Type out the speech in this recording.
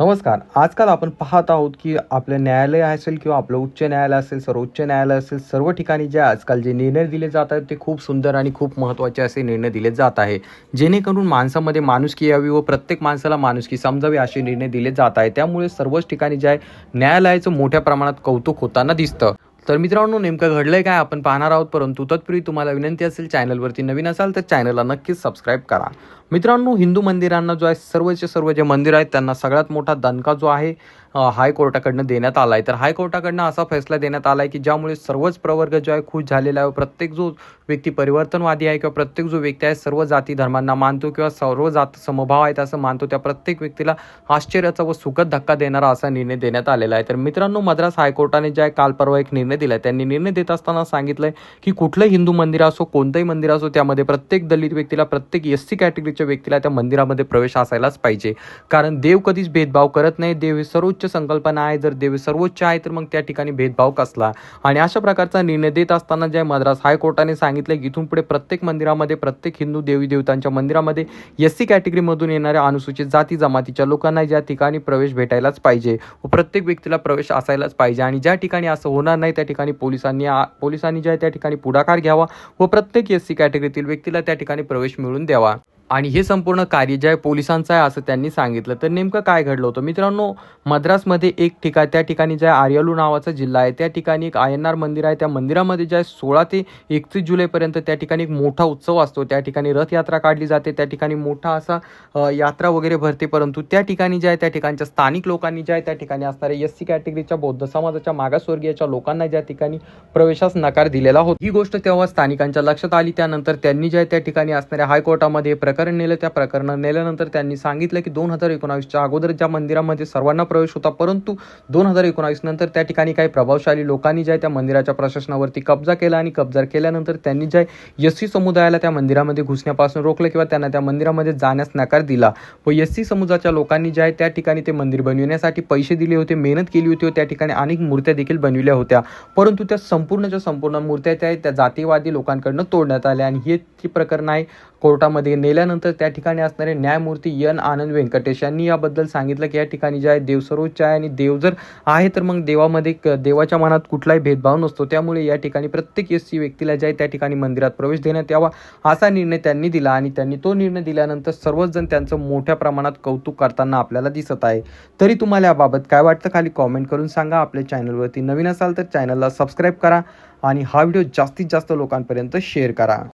नमस्कार. आजकाल आपण पाहत आहोत की आपलं न्यायालय असेल किंवा आपलं उच्च न्यायालय असेल सर्वोच्च न्यायालय असेल सर्व ठिकाणी जे आजकाल जे निर्णय दिले जात आहेत ते खूप सुंदर आणि खूप महत्त्वाचे असे निर्णय दिले जात आहे. जेणेकरून माणसामध्ये माणुसकी यावी व प्रत्येक माणसाला माणुसकी समजावी असे निर्णय दिले जात आहे त्यामुळे सर्वच ठिकाणी जे आहे न्यायालयाचं मोठ्या प्रमाणात कौतुक होताना दिसतं. तर मित्रांनो नेमकं घडलंय काय आपण पाहणार आहोत परंतु तत्पूर्वी तुम्हाला विनंती असेल चॅनलवरती नवीन असाल तर चॅनलला नक्कीच सबस्क्राईब करा. मित्रांनो हिंदू मंदिरांना जो आहे सर्वचे सर्व जे मंदिर आहेत त्यांना सगळ्यात मोठा दणका जो आहे हायकोर्टाकडनं देण्यात आला आहे तर हायकोर्टाकडनं असा फैसला देण्यात आला आहे की ज्यामुळे सर्वच प्रवर्ग जो आहे खुश झालेला आहे व प्रत्येक जो व्यक्ती परिवर्तनवादी आहे किंवा प्रत्येक जो व्यक्ती आहे सर्व जाती धर्मांना मानतो किंवा सर्व जात समभाव आहेत असं मानतो त्या प्रत्येक व्यक्तीला आश्चर्याचा व सुखद धक्का देणारा असा निर्णय देण्यात आलेला आहे. तर मित्रांनो मद्रास हायकोर्टाने जे आहे काल परवा एक निर्णय दिला त्यांनी निर्णय देत असताना सांगितलं की कुठलंही हिंदू मंदिर असो कोणतंही मंदिर असो त्यामध्ये प्रत्येक दलित व्यक्तीला प्रत्येक एस सी कॅटेगरी जातीच्या व्यक्तीला त्या मंदिरामध्ये प्रवेश असायलाच पाहिजे. कारण देव कधीच भेदभाव करत नाही. देव सर्वोच्च संकल्पना आहे. जर देव सर्वोच्च आहे तर मग त्या ठिकाणी भेदभाव कसला? आणि अशा प्रकारचा निर्णय देत असताना जे मद्रास हायकोर्टाने सांगितलं की इथून पुढे प्रत्येक मंदिरामध्ये प्रत्येक हिंदू देवी देवतांच्या मंदिरामध्ये एस सी कॅटेगरीमधून येणाऱ्या अनुसूचित जाती जमातीच्या लोकांना ज्या ठिकाणी प्रवेश भेटायलाच पाहिजे व प्रत्येक व्यक्तीला प्रवेश असायलाच पाहिजे. आणि ज्या ठिकाणी असं होणार नाही त्या ठिकाणी पोलिसांनी पोलिसांनी ज्या त्या ठिकाणी पुढाकार घ्यावा व प्रत्येक एस सी कॅटेगरीतील व्यक्तीला त्या ठिकाणी प्रवेश मिळवून द्यावा. आणि हे संपूर्ण कार्य जे आहे पोलिसांचं आहे असं त्यांनी सांगितलं. तर नेमकं काय घडलं होतं? मित्रांनो मद्रासमध्ये एक ठिकाण त्या ठिकाणी जे आहे आर्यालू नावाचा जिल्हा आहे. त्या ठिकाणी एक आय एन आर मंदिर आहे. त्या मंदिरामध्ये जे आहे सोळा ते एकतीस जुलैपर्यंत त्या ठिकाणी एक मोठा उत्सव असतो. त्या ठिकाणी रथयात्रा काढली जाते. त्या ठिकाणी मोठा असा यात्रा वगैरे भरते. परंतु त्या ठिकाणी जे आहे त्या ठिकाणच्या स्थानिक लोकांनी जे आहे त्या ठिकाणी असणाऱ्या एस सी कॅटेगरीच्या बौद्ध समाजाच्या मागासवर्गीयच्या लोकांना ज्या ठिकाणी प्रवेशास नकार दिलेला होता. ही गोष्ट तेव्हा स्थानिकांच्या लक्षात आली. त्यानंतर त्यांनी जे आहे त्या ठिकाणी असणाऱ्या हायकोर्टामध्ये प्रकार प्रकरण नेलं त्या प्रकरण नेल्यानंतर त्यांनी सांगितलं की दोन हजार एकोणावीसच्या अगोदर ज्या मंदिरामध्ये सर्वांना प्रवेश होता परंतु दोन हजार एकोणावीस नंतर त्या ठिकाणी काही प्रभावशाली लोकांनी ज्या त्या मंदिराच्या प्रशासनावरती कब्जा केला आणि कब्जा केल्यानंतर त्यांनी ज्या एस सी समुदायाला त्या मंदिरामध्ये घुसण्यापासून रोखलं किंवा त्यांना त्या मंदिरामध्ये जाण्यास नकार दिला. व एस सी समुदायाच्या लोकांनी ज्या आहे त्या ठिकाणी ते मंदिर बनविण्यासाठी पैसे दिले होते मेहनत केली होती व त्या ठिकाणी अनेक मूर्त्या देखील बनविल्या होत्या. परंतु त्या संपूर्णच्या संपूर्ण मूर्त्या त्या आहेत त्या जातीवादी लोकांकडनं तोडण्यात आल्या आणि हे ती प्रकरण आहे कोर्टामध्ये नेल्यानंतर त्या ठिकाणी असणारे न्यायमूर्ती एन आनंद व्यंकटेश यांनी याबद्दल सांगितलं की या ठिकाणी जे आहे देव सर्वोच्च आहे आणि देव जर आहे तर मग देवामध्ये क- देवाच्या मनात कुठलाही भेदभाव नसतो. त्यामुळे या ठिकाणी प्रत्येक एस सी व्यक्तीला जे आहे त्या ठिकाणी मंदिरात प्रवेश देण्यात यावा असा निर्णय त्यांनी दिला आणि त्यांनी तो निर्णय दिल्यानंतर सर्वच जण त्यांचं मोठ्या प्रमाणात कौतुक करताना आपल्याला दिसत आहे. तरी तुम्हाला याबाबत काय वाटतं खाली कॉमेंट करून सांगा. आपल्या चॅनलवरती नवीन असाल तर चॅनलला सबस्क्राईब करा आणि हा व्हिडिओ जास्तीत जास्त लोकांपर्यंत शेअर करा.